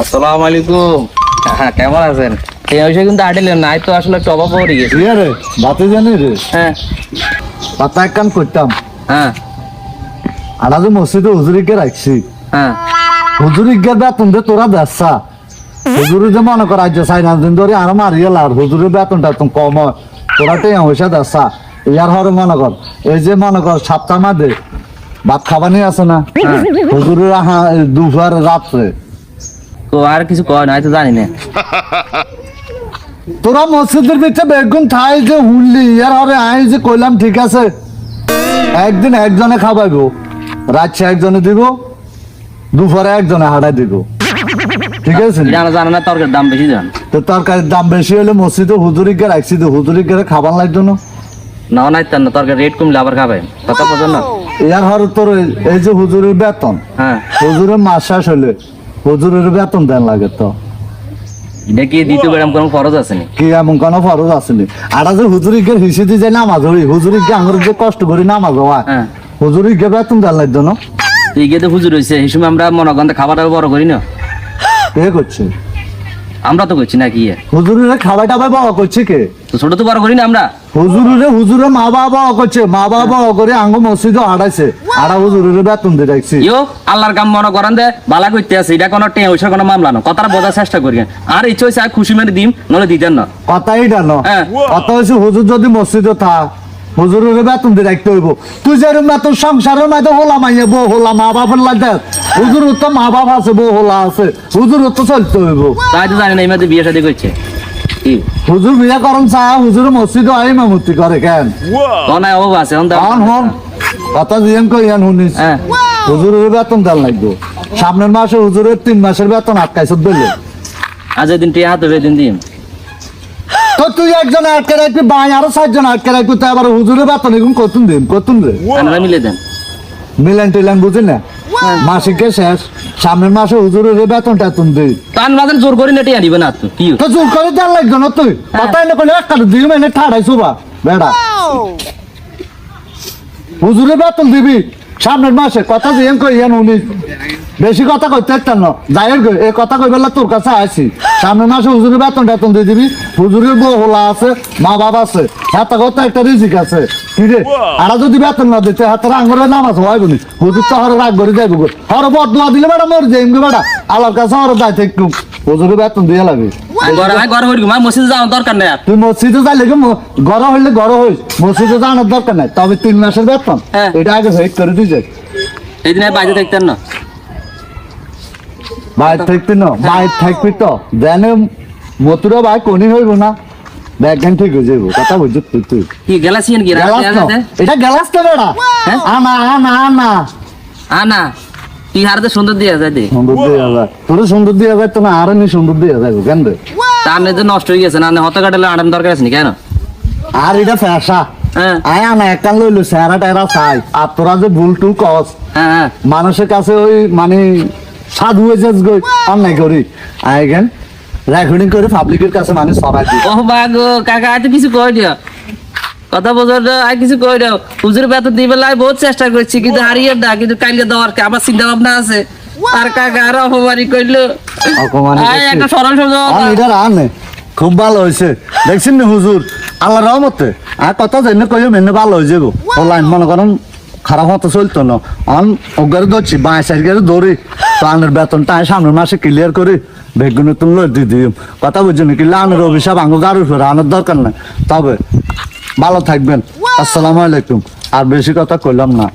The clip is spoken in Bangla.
আসসালামু আলাইকুম। হ্যাঁ কেমন আছেন? এই বিষয়ে কিন্তু আটিলেন নাই তো আসলে একটু অভাব পড়ে গেছে। ইয়ে রে বাতে জানি রে। হ্যাঁ। পাতা এক কাম করতাম। হ্যাঁ। যে মসজিদে হুজুরিকে রাখছি। হ্যাঁ। হুজুরিকে বেতন দে তোরা দেশা হুজুরি যে মনে কর আজ সাই না দিন ধরে আর মারিয়ে লার হুজুরের বেতনটা তুমি কম হয়। তোরা টেয়া পয়সা দেশা ইয়ার হরে মনে কর এই যে মনে কর সাতটা মাদে ভাত খাবানি আছে না। হুজুরের আহা দুপুর রাত্রে। তো আর কিছু কয় না তো জানি না তোরা মসজিদের ভিতরে বেগুন থাই যে হুনলি ইয়ার হরে আই যে কইলাম ঠিক আছে? একদিন একজনে খাবাইবো রাতছে একজনে দিব দুপুরে একজনে হাড়াই দিব। ঠিক আছে? জানা জানা না তরকারির দাম বেশি জান তো তরকারির দাম বেশি হলে মসজিদে হুজুরিকে রাখছি তো হুজুরিকে খাবার লাগতো না। না নাই তার না তরকারি রেট কমলে আবার খাবে। কথা বোঝেন না? ইয়ার তোর এই- যে হুজুরের বেতন হ্যাঁ। হুজুরের মাস শেষ হলে হুজুরের বেতন দেন লাগে তো। এটা কি কোনো আছে নি? কি এমন কোনো ফরজ আসেনি আর যে হুজুরিকে হিসেবে যে নামাজ হই হুজুরিকে আঙুর যে কষ্ট করি নামাজ হয়। হুজুরিকে বেতন দেন লাগতো না। হুজুর আমরা মনে বড় করি না। কে করছে? আমরা তো করছি না কি এ? হুজুরের খাবার টাবার বাবা করছে কে? তো ছোট তো বড় করি না আমরা? হুজুরের হুজুরের মা বাবা করছে মা বাবা করে আঙ্গ মসজিদে হারাইছে আড়া হুজুরের বেতন দিয়ে রাখছি। ইয়ো আল্লাহর কাম মনে করেন দে বালা করতে আছে এটা কোনো টেঁ ওইসব কোনো মামলা না। কথাটা বোঝার চেষ্টা করি। আর ইচ্ছে হয়েছে আর খুশি মেরে দিম নলে দিতেন না। কথাই জানো হ্যাঁ। কথা হয়েছে হুজুর যদি মসজিদে থাক হুজুরের বেতন দিয়ে রাখতে হইব। তুই যে না তোর সংসারের মাঝে হোলা মাইয়ে বউ হোলা মা বাবার লাগে হুজুর তো মা বাপ আছে বউ হোলা আছে হুজুর তো চলতে হইব। তাই তো জানি না এই মধ্যে বিয়ে শাদী করছে। হুজুর বিয়া করন চা হুজুর মসজিদে আই মামুতি করে কেন? তো নাই অভাব আছে। হন হন কথা দিয়েন কইয়ান শুনিস। হ্যাঁ। হুজুরের বেতন দেন লাগবে। সামনের মাসে হুজুরের তিন মাসের বেতন আটকাইছত দিলে আজ এদিন টিয়া হাতে দিন দিম। তো তুই একজন আটকে রাখবি বাই আরও চারজন আটকে রাখবি তো আবার হুজুরের বেতন এগুন কতুন দিন কতুন রে আমরা মিলে দেন। মিলেন টিলেন বুঝি না? মাসিকে শেষ। সামনের মাসে হুজুরের বেতন টেতন দিই। তান মাঝে জোর করি না টিয়া দিবে না তো কি? তো জোর করে দেন লাগবে না তুই। কথা এনে কইলে এক কাটে দিই মানে ঠাড়াইছো বা। বেড়া। হুজুরের বেতন দিবি। সামনের মাসে কথা দিয়ে কই ইয়ান উনি? বেশি কথা কইতে পারতাম না। যাই হোক এই কথা কই বেলা তোর কাছে আসি সামনের মাসে হুজুরের বেতন টেতন দিয়ে দিবি। হুজুরের বউ হোলা আছে মা বাবা আছে। হাতে কথা একটা রিজিক আছে। কি রে? আর যদি বেতন না দিতে হাতের আঙ্গুরের নামাজ হয় বলি। হুজুর তো হর রাগ করে যাইব হর বদলা দিলে বেড়া মর যাইম বেড়া। আল্লাহর কাছে হর যাইতে একটু হুজুরের বেতন দিয়ে লাগে। তুই মসজিদে যাইলে গড় হইলে গড় হইস। মসজিদে জানার দরকার নাই। তবে তিন মাসের বেতন। হ্যাঁ। এটা আগে হেক করে দিছে এই দিনে বাইরে থাকতেন না। বাইর থাকবি না। বাইর থাকবি তো। দেনে মতুরা ভাই কোনি হইব না? ব্যাগান ঠিক হয়ে যাইব। কথা বুঝছ তুই তুই। কি গেলাসিয়েন কি গেলাস এটা গেলাস তো বেড়া। হ্যাঁ? আনা আনা আনা। আনা। হারতে সুন্দর দিয়া যায় দে। সুন্দর দিয়ে যায়। তোর সুন্দর দিয়ে যায় তো আর নি সুন্দর দিয়ে যাইব কেন রে? তার নষ্ট হয়ে গেছে না হতে কাটালে আনার দরকার আছে কেন? আর এটা ফ্যাশা হ্যাঁ। আয় আনা একটা লইলো সেরা টেরা চাই। আর তোরা যে ভুল টুল কস হ্যাঁ হ্যাঁ। মানুষের কাছে ওই মানে সাধু হয়ে যাস গই অন্যায় করি। আইগেন রেকর্ডিং করে পাবলিকের কাছে মানে সবাই দিই ও বাগো কাকা কিছু কই দিও। কথা বোঝার আর কিছু কই দাও হুজুর বেতন দিবে লাই বহুত চেষ্টা করছি কিন্তু হারিয়ে দা কিন্তু কালকে দেওয়ার আমার চিন্তা ভাবনা আছে। আর কাকা আর অপমানি করল অপমানি আয় একটা সরল রানে খুব ভালো হয়েছে। দেখছেন না হুজুর? আল্লাহ রহমতে। আর কথা জেনে কইও মেনে ভালো হয়ে যাব। অনলাইন মনে করেন খারাপ মতো চলতো না। অন ওগারে ধরছি বাঁ সাইডে দৌড়ি তো আনের বেতনটা আমি সামনের মাসে ক্লিয়ার করি। বেগুন তুমি লই দিয়ে দিই কথা বুঝছেন কি আনের অভিশাপ আঙ্গো গাড়ির ফেরা আনার দরকার নাই। তবে ভালো থাকবেন। আসসালামু আলাইকুম। আর বেশি কথা কইলাম না।